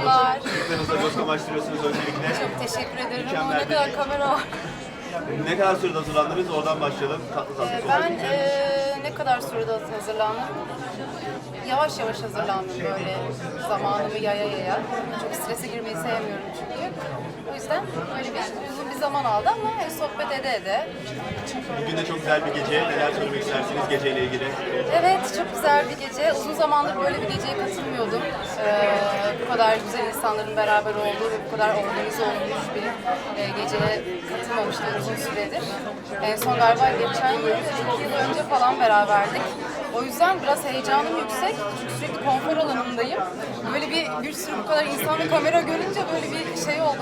Merhabalar. Çocuklarınıza göz kamaştırıyorsunuz öncelikle. Çok teşekkür ederim ama ne kadar kamera var. Ne kadar sürede hazırlandınız? Oradan başlayalım. Tatlı tatlı Ee. Ben eee, ne kadar sürede hazırlandım? Yavaş yavaş hazırlandım böyle zamanımı yaya yaya. Çok strese girmeyi sevmiyorum çünkü. O yüzden böyle bir bir zaman aldı ama sohbet ede ede. Bugün de çok güzel bir gece. Neler söylemek istersiniz geceyle ilgili? Evet çok güzel bir gece. Uzun zamandır böyle bir geceye katılmıyordum. Ee, bu kadar güzel insanların beraber olduğu ve bu kadar organize olmuş bir e, geceye katılmamıştım uzun süredir. En son galiba geçen yıl, iki yıl önce falan beraberdik. O yüzden biraz heyecanım yüksek. Çünkü sürekli konfor alanındayım. Böyle bir bir sürü bu kadar insanla kamera görünce böyle bir şey oldu.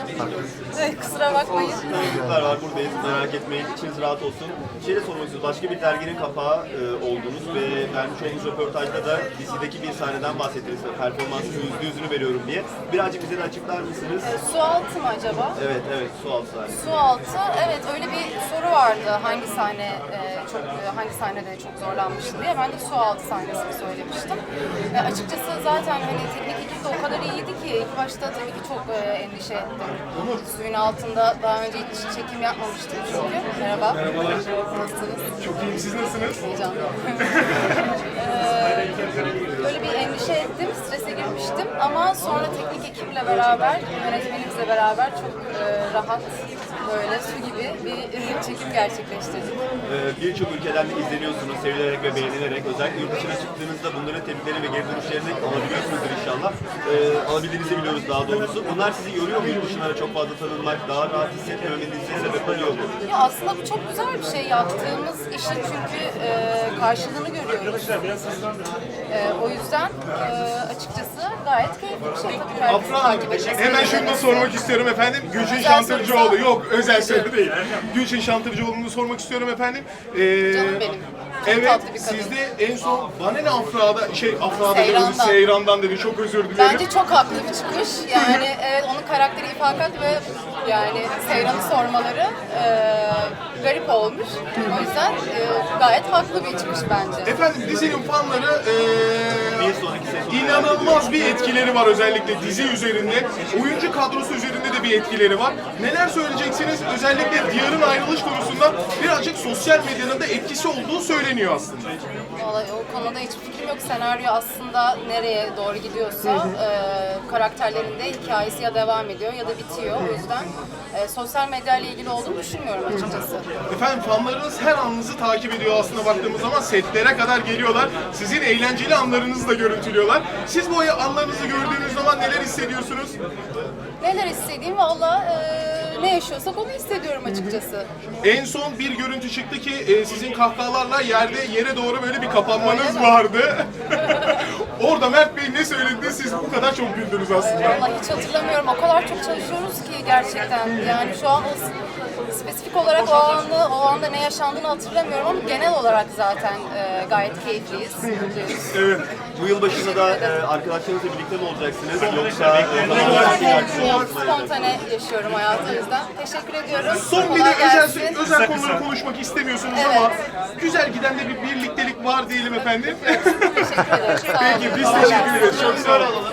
Evet, kusura bakmayın. Çocuklar var buradayız. Merak etmeyin. İçiniz rahat olsun. Şey de sormak istiyoruz. Başka bir derginin kapağı e, oldunuz ve vermiş olduğunuz röportajda da dizideki bir sahneden bahsettiniz. Performansınızın yüzde yüzünü veriyorum diye. Birazcık bize de açıklar mısınız? Su altı mı acaba? Evet, evet. Su altı sahne. Su altı, evet öyle bir soru vardı. Hangi sahne e, çok e, hangi sahnede çok zorlanmıştın diye. Ben de su altı sahnesini söylemiştim. E, açıkçası zaten hani teknik ekip de o kadar iyiydi ki ilk başta tabii ki çok e, endişe ettim. Suyun altında daha önce hiç çekim yapmamıştım çünkü. Merhaba. Merhabalar. Nasılsınız? Çok iyiyim. Siz nasılsınız? Heyecanlı. Ee, böyle bir endişe ettim, strese girmiştim ama sonra teknik ekiple beraber, yönetmenimizle beraber çok e, rahat, böyle su gibi bir çekim gerçekleştirdik. Ee, Birçok ülkeden de izleniyorsunuz, sevilerek ve beğenilerek. Özellikle yurt dışına çıktığınızda bunların tepkilerini ve geri dönüşlerini alabiliyorsunuzdur inşallah. Ee, alabildiğinizi biliyoruz daha doğrusu. Bunlar sizi yoruyor mu yurt dışına çok fazla tanınmak, daha rahat hissetmemenize sebep oluyor mu? Ya aslında bu çok güzel bir şey yaptığımız işin çünkü e, karşılığını görüyoruz. E, o yüzden e, açıkçası gayet keyifli bir şey tabii. herkesin Afra Hanım, takip etmesi, hemen şunu da sormak istiyorum efendim. Özel Şantırcıoğlu. sorusu. Yok, özel soru değil. Gülçin Şantırcıoğlu'nu sormak istiyorum efendim. Ee, Canım benim. Çok Evet, tatlı bir kadın. sizde en son bana ne Afra'da, şey Afra'da dedi, Seyran'dan. Seyran'dan dedi. Çok özür dilerim. Bence çok haklı bir çıkış. Yani evet onun karakteri ifakat ve yani Seyran'ı sormaları e, garip olmuş. O yüzden e, gayet haklı bir çıkış bence. Efendim dizinin fanları sezon inanılmaz bir etkileri var özellikle dizi üzerinde. Oyuncu kadrosu üzerinde de bir etkileri var. Neler söyleyeceksiniz? Özellikle Diyar'ın ayrılış konusunda birazcık sosyal medyanın da etkisi olduğu söyleniyor aslında. Vallahi o konuda hiçbir fikrim yok. Senaryo aslında nereye doğru gidiyorsa e, karakterlerin de hikayesi ya devam ediyor ya da bitiyor. O yüzden e, sosyal medya ile ilgili olduğunu düşünmüyorum açıkçası. Efendim fanlarınız her anınızı takip ediyor aslında baktığımız zaman setlere kadar geliyorlar. Sizin eğlenceli anlarınızı da görüntülüyorlar. Siz bu anlarınızı gördüğünüz zaman neler hissediyorsunuz? Neler istediğim valla e, ne yaşıyorsak onu hissediyorum açıkçası. En son bir görüntü çıktı ki e, sizin kahkahalarla yerde yere doğru böyle bir kapanmanız vardı. Orada Mert Bey ne söyledi siz bu kadar çok güldünüz aslında. Vallahi hiç hatırlamıyorum. O kadar çok çalışıyoruz ki gerçekten. Yani şu an o spesifik olarak o anda, o anda ne yaşandığını hatırlamıyorum ama genel olarak zaten e, gayet keyifliyiz. mutluyuz. Evet. Bu yıl başında da e, arkadaşlarınızla birlikte mi olacaksınız? Yoksa e, tamamen spontane yaşıyorum hayatınızda. Teşekkür ediyorum. Son bir de Kolay özel, gelsin. özel konuları konuşmak istemiyorsunuz Evet. ama güzel giden de bir birliktelik var diyelim efendim. Teşekkür ederim. Sağ olun. Peki biz teşekkür ederiz. Çok sağ olun.